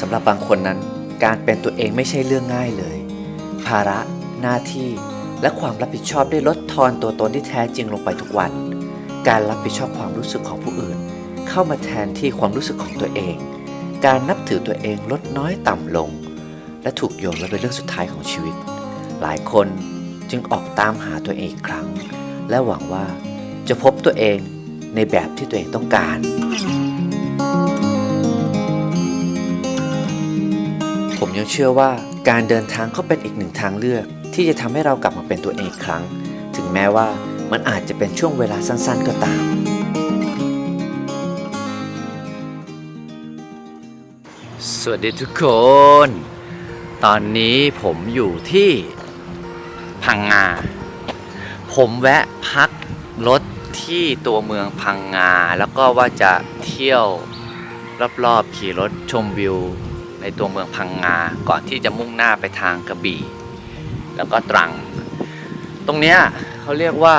สำหรับบางคนนั้น การเป็นตัวเองไม่ใช่เรื่องง่ายเลย ภาระหน้าที่และความรับผิดชอบได้ลดทอนตัวตนที่แท้จริงลงไปทุกวัน การรับผิดชอบความรู้สึกของผู้อื่น เข้ามาแทนที่ความรู้สึกของตัวเอง การนับถือตัวเองลดน้อยต่ำลง และถูกโยนมาเป็นเรื่องสุดท้ายของชีวิต หลายคนจึงออกตามหาตัวเองอีกครั้ง และหวังว่าจะพบตัวเองในแบบที่ตัวเองต้องการ ชื่อว่าการเดินทางก็เป็นอีกหนึ่งทางเลือก ที่จะทำให้เรากลับมาเป็นตัวเองอีกครั้ง ถึงแม้ว่ามันอาจจะเป็นช่วงเวลาสั้นๆก็ตาม สวัสดีทุกคน ตอนนี้ผมอยู่ที่พังงา ผมแวะพักรถที่ตัวเมืองพังงา แล้วก็ว่าจะเที่ยวรอบๆ ขี่รถชมวิว ในตัวเมืองพังงา ก่อนที่จะมุ่งหน้าไปทางกระบี่ แล้วก็ตรัง ตรงเนี้ยเขาเรียกว่า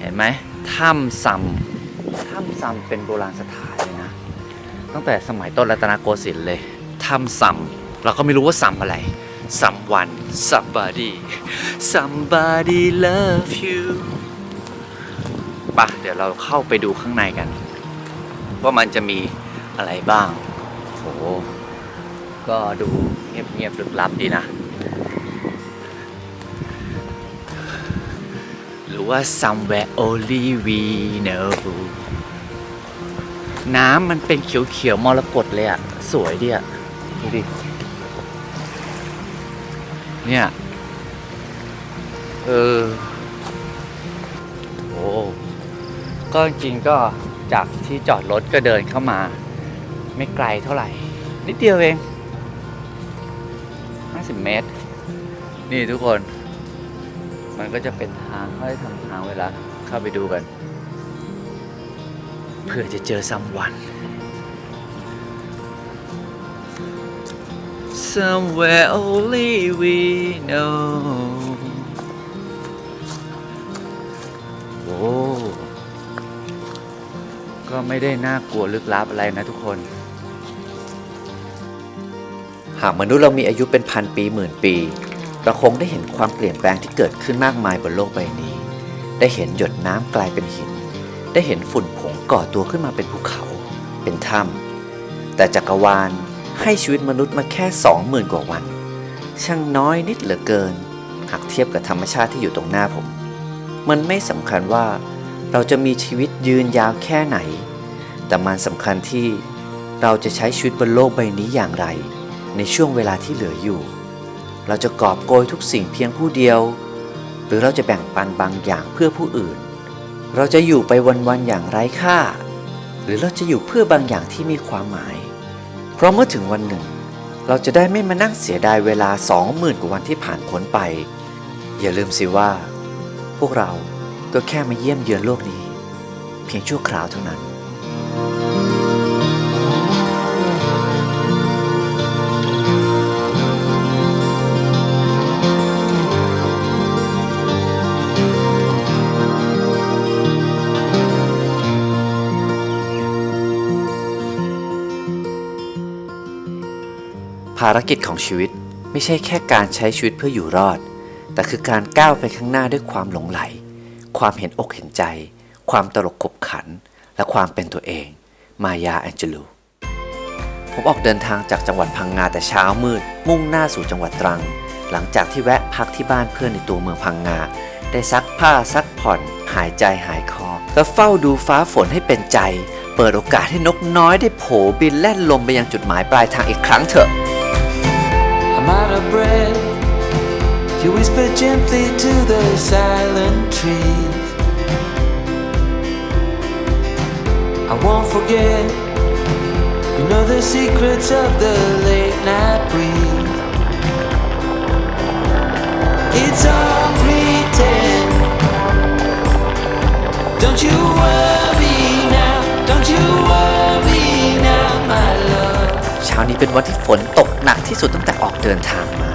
เห็นไหมถ้ำซัมถ้ำซัมเป็นโบราณสถานเลยนะ ตั้งแต่สมัยต้นรัตนโกสินทร์เลยถ้ำซัมเราก็ไม่รู้ว่าซัมอะไร someone somebody somebody love you ปะเดี๋ยวเราเข้าไปดูข้างในกัน ว่ามันจะมีอะไรบ้าง ก็ดูเงียบๆลึกลับดีนะ หรือว่า somewhere only we know น้ำมันเป็นเขียวๆมรกตเลยอะสวยดีอะดูดิ เนี่ย เออ โอ้ก็จริงก็จากที่จอดรถก็เดินเข้ามา ไม่ไกลเท่าไหร่ นิดเดียวเอง 50 เมตร นี่ทุกคน มันก็จะเป็นทางเขาให้ทำทางเวลาเข้าไปดูกัน เพื่อจะเจอซัมวัน somewhere only we know โอ้ก็ไม่ได้น่ากลัวลึกลับอะไรนะทุกคน หากมนุษย์เรามีอายุเป็นพันปีหมื่นปี เราคงได้เห็นความเปลี่ยนแปลงที่เกิดขึ้นมากมายบนโลกใบนี้ ได้เห็นหยดน้ำกลายเป็นหิน ได้เห็นฝุ่นผงก่อตัวขึ้นมาเป็นภูเขา เป็นถ้ำแต่จักรวาลให้ชีวิตมนุษย์มาแค่สองหมื่นกว่าวัน ช่างน้อยนิดเหลือเกิน หากเทียบกับธรรมชาติที่อยู่ตรงหน้าผม มันไม่สำคัญว่า เราจะมีชีวิตยืนยาวแค่ไหน แต่มันสำคัญที่เราจะใช้ชีวิตบนโลกใบนี้อย่างไร ในช่วงเวลาที่เหลืออยู่ เราจะกอบโกยทุกสิ่งเพียงผู้เดียว หรือเราจะแบ่งปันบางอย่างเพื่อผู้อื่น เราจะอยู่ไปวันๆอย่างไร้ค่า หรือเราจะอยู่เพื่อบางอย่างที่มีความหมาย เพราะเมื่อถึงวันหนึ่ง เราจะได้ไม่มานั่งเสียดายเวลาสองหมื่นกว่าวันที่ผ่านพ้นไป อย่าลืมสิว่า พวกเราก็แค่มาเยี่ยมเยือนโลกนี้ เพียงชั่วคราวเท่านั้น ภารกิจของชีวิตไม่ใช่แค่การใช้ชีวิตเพื่ออยู่รอด แต่คือการก้าวไปข้างหน้าด้วยความหลงไหล ความเห็นอกเห็นใจ ความตลกขบขัน และความเป็นตัวเอง มายาแองเจลูผมออกเดินทางจากจังหวัดพังงาแต่เช้ามืด มุ่งหน้าสู่จังหวัดตรัง หลังจากที่แวะพักที่บ้านเพื่อนในตัวเมืองพังงา ได้ซักผ้าซักผ่อน หายใจหายคอ และเฝ้าดูฟ้าฝนให้เป็นใจ เปิดโอกาสให้นกน้อยได้โผบินแล่นลมไปยังจุดหมายปลายทางอีกครั้งเถอะ Of breath. You whisper gently to the silent trees. I won't forget. You know the secrets of the late night breeze. It's all pretend. Don't you worry now. Don't you worry ช้านี้เป็นวันที่ฝนตกหนักที่สุดตั้งแต่ออกเดินทางมา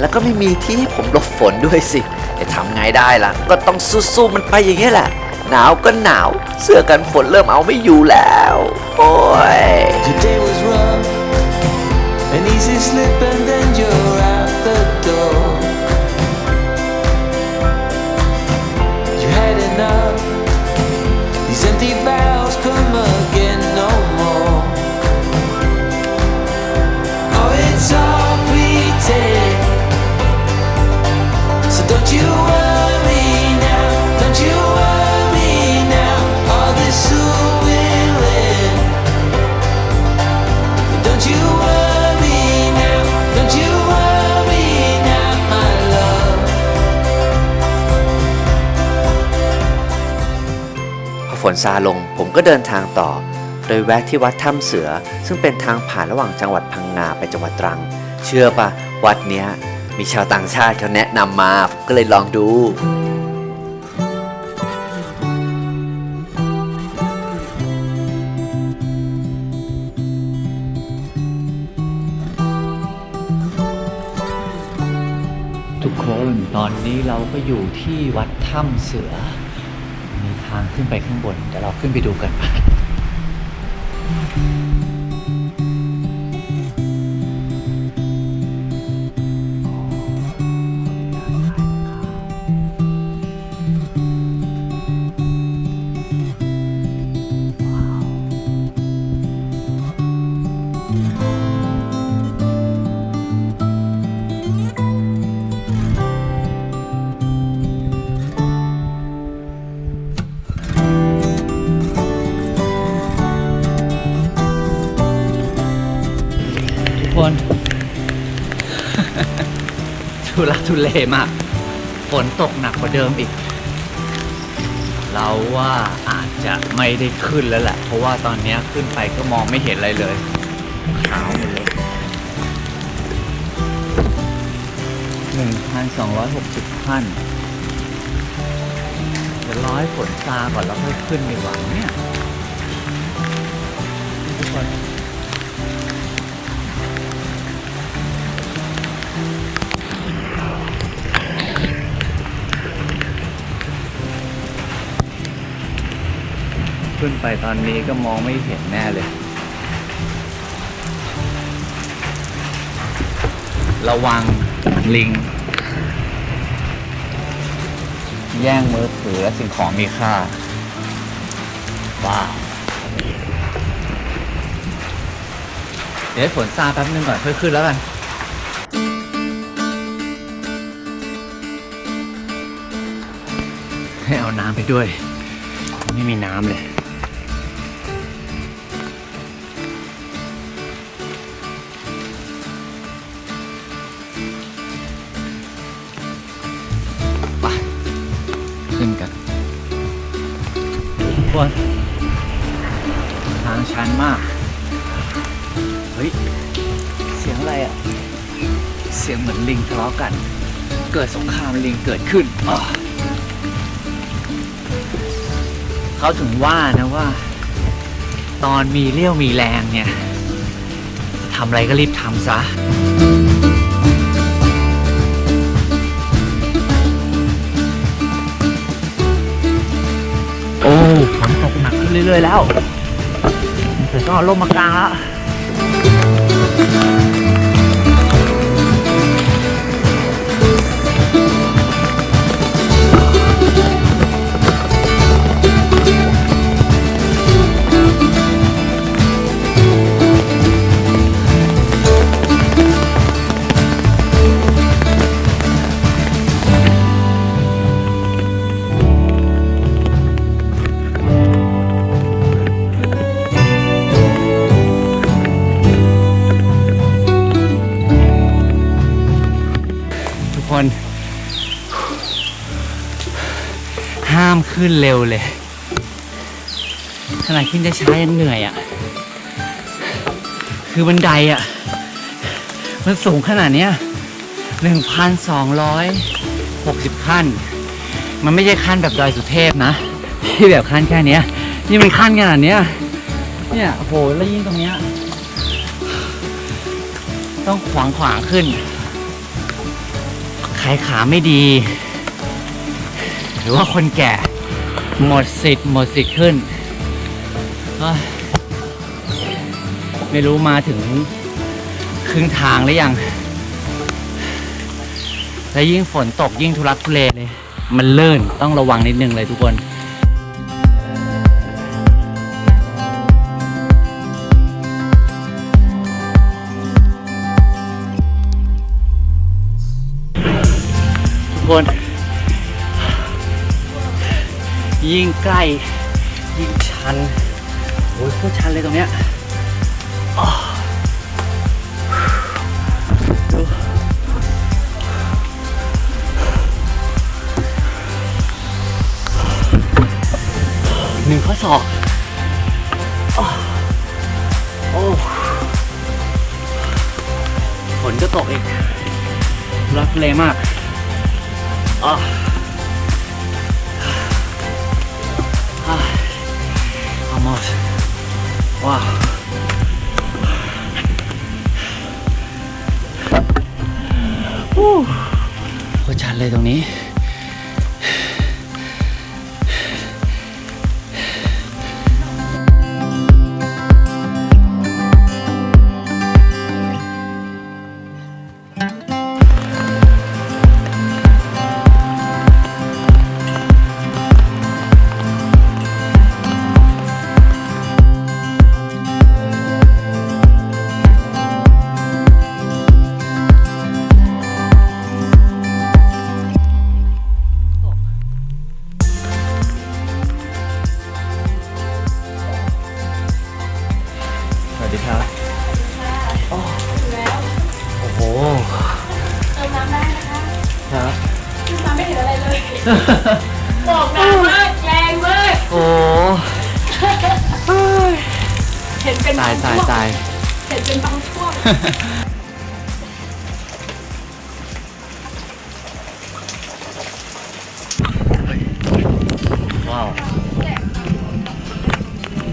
แล้วก็ไม่มีที่ให้ผมหลบฝนด้วยสิจะทำไงได้ล่ะ ก็ต้องสู้ๆมันไปอย่างนี้แหละ หนาวก็หนาว เสื้อกันฝนเริ่มเอาไม่อยู่แล้ว โอ้ย Today was rough. easy slip and then you're นซาลงผมก็เดินทางต่อ โดยแวะที่วัดถ้ำเสือ ซึ่งเป็นทางผ่านระหว่างจังหวัดพังงาไปจังหวัดตรัง เชื่อปะวัดเนี้ยมีชาวต่างชาติเขาแนะนำมาก็เลยลองดูทุกคนตอนนี้เราก็อยู่ที่วัดถ้ำเสือ ทางขึ้นไปข้างบนเดี๋ยวเราขึ้นไปดูกัน ทุลักทุเลมากฝนตกหนักกว่าเดิมอีก เราว่าอาจจะไม่ได้ขึ้นแล้วแหละ เพราะว่าตอนเนี้ยขึ้นไปก็มองไม่เห็นอะไรเลยขาวหมดเลยหนึ่งพันสองร้อยหกสิบขั้นเดี๋ยวร้อยฝนซาก่อนแล้วค่อยขึ้นดีกว่าเนี่ยทุกคน ขึ้นไปตอนนี้ก็มองไม่เห็นแน่เลย ระวังลิง แย่งมือถือและสิ่งของมีค่าว้าวเดี๋ยวฝนซาแป๊บนึงก่อนค่อยขึ้นแล้วกันให้เอาน้ำไปด้วย ไม่มีน้ำเลย คน ทางชันมาก เฮ้ย เสียงอะไรอะ เสียงเหมือนลิงทะเลาะกัน เกิดสงครามลิงเกิดขึ้นเขาถึงว่านะว่า ตอนมีเรี่ยวมีแรงเนี่ยทำอะไรก็รีบทำซะ เรื่อยๆแล้วเสือต้องเอาร่มมากลางแล้ว ขึ้นเร็วเลย ขนาดขึ้นได้ช้ายังเหนื่อยอะ่ะ คือบันไดอะ่ะ มันสูงขนาดเนี้ยหนึ่งพันสองร้อยหกสิบขั้น มันไม่ใช่ขั้นแบบดอยสุเทพนะ ที่แบบขั้นแค่เนี้ย นี่มันขั้นขนาดเนี้ย เนี่ยโหแล้วยิ่งตรงเนี้ย ต้องขวางขวางขึ้นใครขาไม่ดี หรือว่าคนแก่ หมดสิทธิ์หมดสิทธิ์ขึ้น ไม่รู้มาถึงครึ่งทางหรือยัง แล้วยิ่งฝนตกยิ่งทุรักทุเลเลย มันเลื่นต้องระวังนิดนึงเลยทุกคนทุกคน ยิ่งใกล้ ยิ่งชันโอ้ยโคตรชันเลยตรงเนี้ยอ้อดูหนึ่งข้อศอกอ้อโอ้ฝนก็ตกอีกรักเลมากอ้อ ว้าวฮู้โคตรชันเลยตรงนี้ ว้าว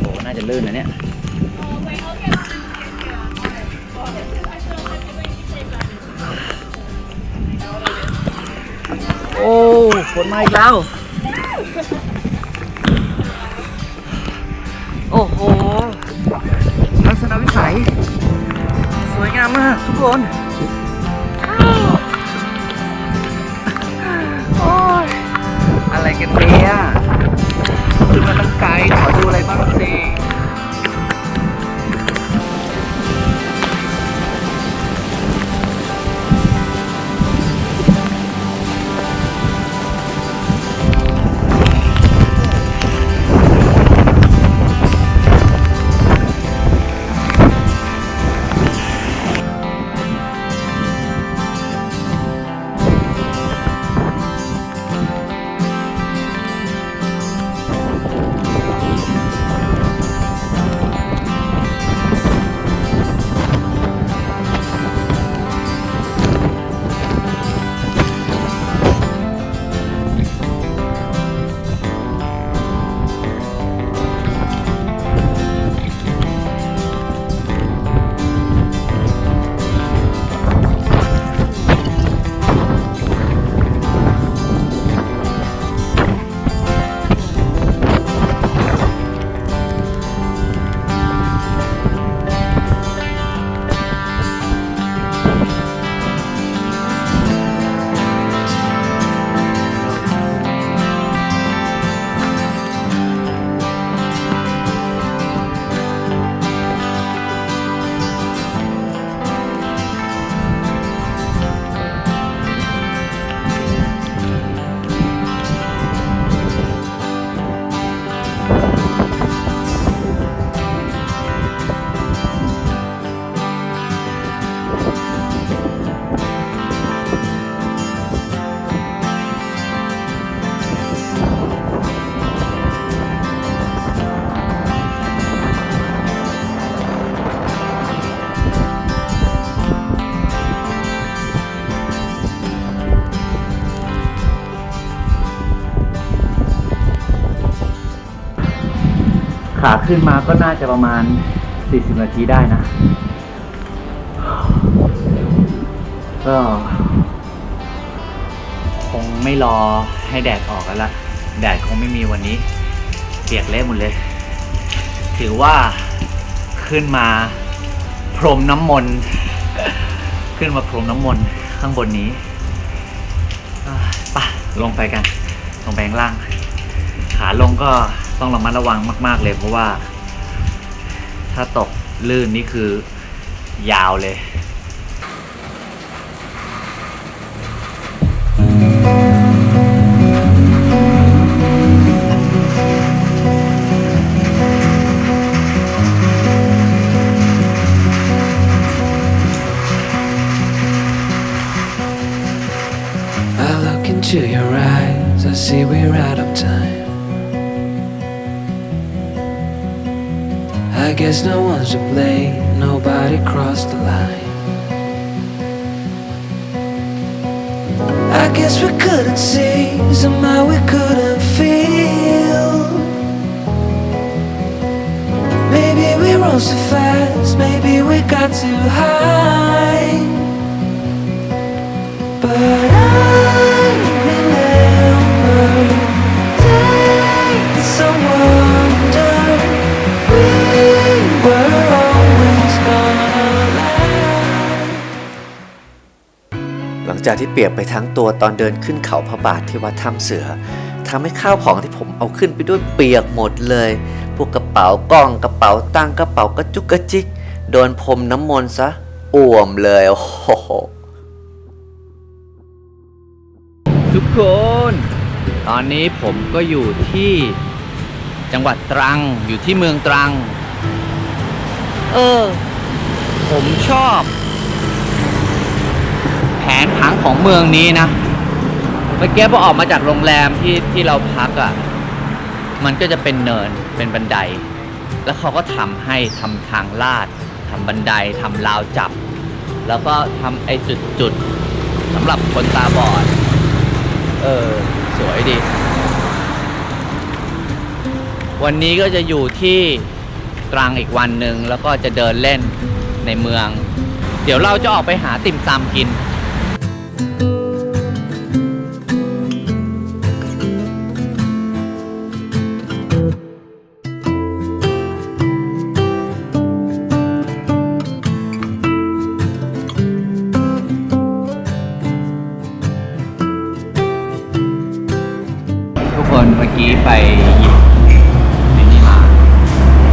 โอ้น่าจะลื่นนะเนี่ย โอ้ฝนมาอีกแล้ว กันเนี่ยขึ้นมาตั้งไกลขอดูอะไรบ้างสิ ขึ้นมาก็น่าจะประมาณ 40 นาทีได้นะ ก็คงไม่รอให้แดดออกกันละ แดดคงไม่มีวันนี้ เปียกเละหมดเลย ถือว่าขึ้นมาพรมน้ำมนต์ ขึ้นมาพรมน้ำมนต์ข้างบนนี้อ่าไปะลงไปกัน ลงไปข้างล่าง ขาลงก็ ต้องระมัดระวังมาก ๆ เลยเพราะว่า ถ้าตกลื่นนี่คือยาวเลย Into your eyes, I see we're out of time. I guess no one's to blame, nobody crossed the line. I guess we couldn't see, somehow we couldn't feel. Maybe we rose too fast, maybe we got too high. จากที่เปียกไปทั้งตัวตอนเดินขึ้นเขาพระบาทที่วัดถ้ำเสือทำให้ข้าวของที่ผมเอาขึ้นไปด้วยเปียกหมดเลย พวกกระเป๋ากล้องกระเป๋าตั้งกระเป๋ากระจุกกระจิก โดนพรมน้ำมนต์ซะอ่วมเลยโอ้โหทุกคน ตอนนี้ผมก็อยู่ที่จังหวัดตรังอยู่ที่เมืองตรัง เออ ผมชอบ แผนผังของเมืองนี้นะ เมื่อกี้พอออกมาจากโรงแรมที่ที่เราพักอะ่ะ มันก็จะเป็นเนินเป็นบันได แล้วเขาก็ทำให้ทำทางลาดทำบันไดทำราวจับ แล้วก็ทำไอ้จุดๆสำหรับคนตาบอด เออ สวยดี วันนี้ก็จะอยู่ที่ตรังอีกวันหนึ่งแล้วก็จะเดินเล่นในเมือง เดี๋ยวเราจะออกไปหาติ่มซำกิน ทุกคนเมื่อกี้ไปหยิบนี่นี่มา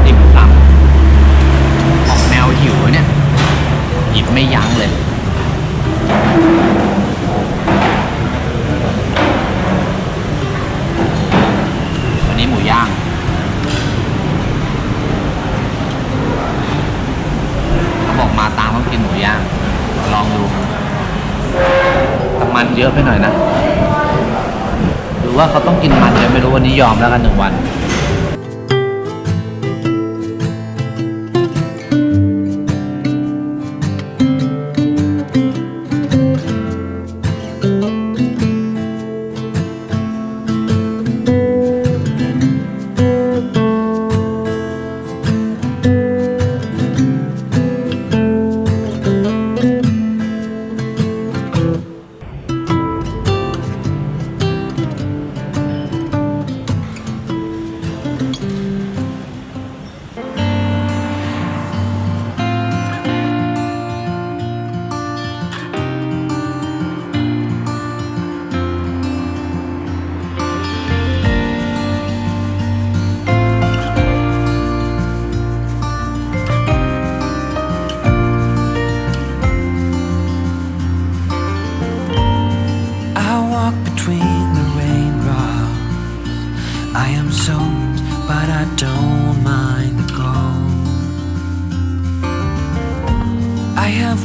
ติ่มซำออกแนวหิวเนี่ย หยิบไม่ยั้งเลย วันนี้หมูย่าง เขาบอกมาตามต้องกินหมูย่าง ลองดูแต่มัน เยอะไปหน่อยนะ หรือว่าเขาต้องกินมันเลยไม่รู้วันนี้ยอมแล้วกันหนึ่งวัน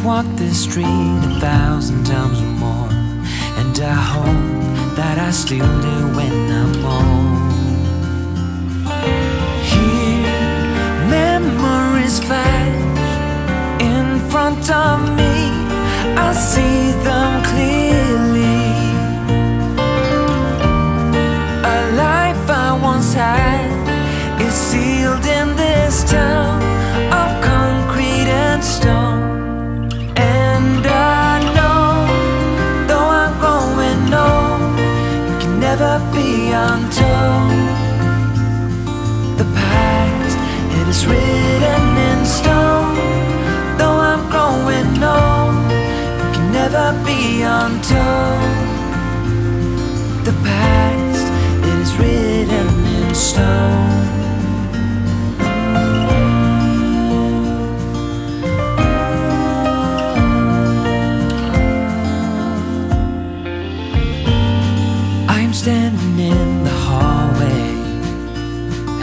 walked this street a thousand times or more, and I hope that I still do when I'm old. Here, memories flash in front of me. I see them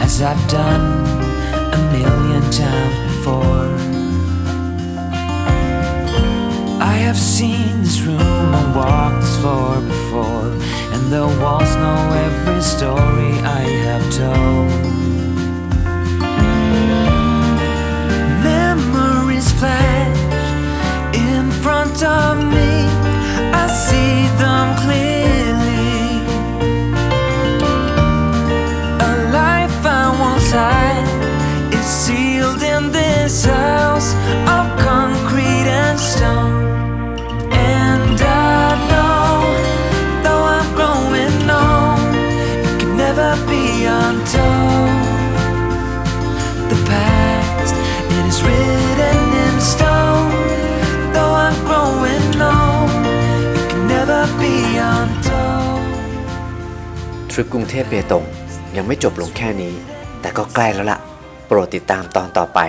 as I've done a million times before. I have seen this room and walked this floor before, and the walls know every story I have told. Memories flash in front of can never be untold. The past, it is written in stone. Though I'm growing old, it can never be untold. ทริปกรุงเทพเบตงยังไม่จบลงแค่นี้ แต่ก็ใกล้แล้วล่ะ โปรดติดตามตอนต่อไป